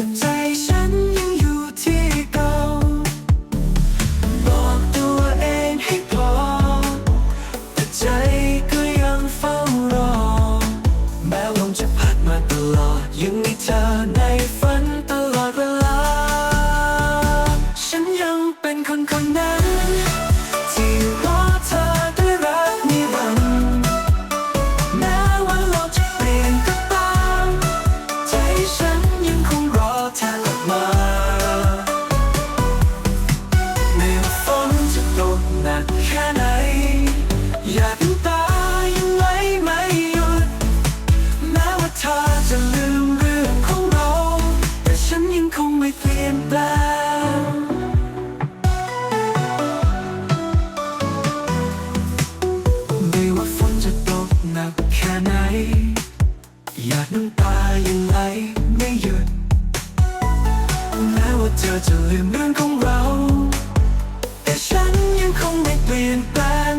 the time. ว่าเธอจะลืมเรื่องของเรา แต่ฉันยังคงไม่เปลี่ยนแปลง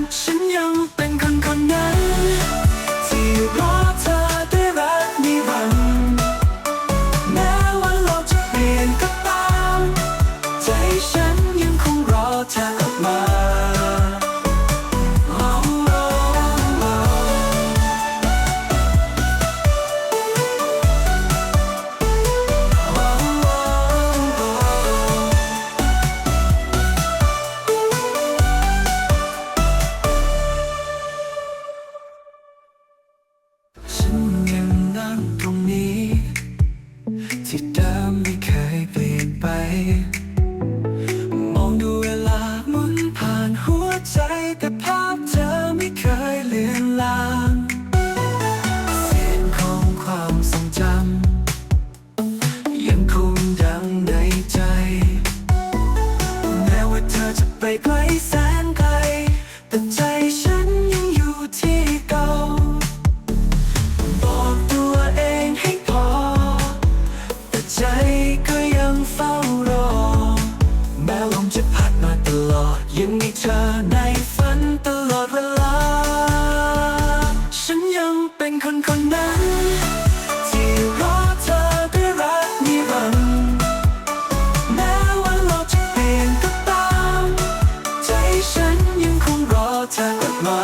ไกลแสนไกล แต่ใจฉันยังอยู่ที่เก่า บอกตัวเองให้พอ แต่ใจก็ยังเฝ้ารอ แม้ลมจะพัดมาตลอด ยังมีเธอใน ฉันยังคงรอเธอกลับมา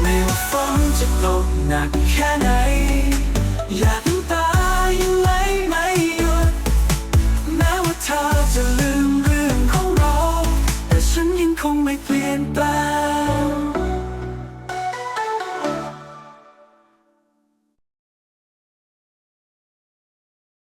ไม่ว่าฝนจะตกหนักแค่ไหน อยาก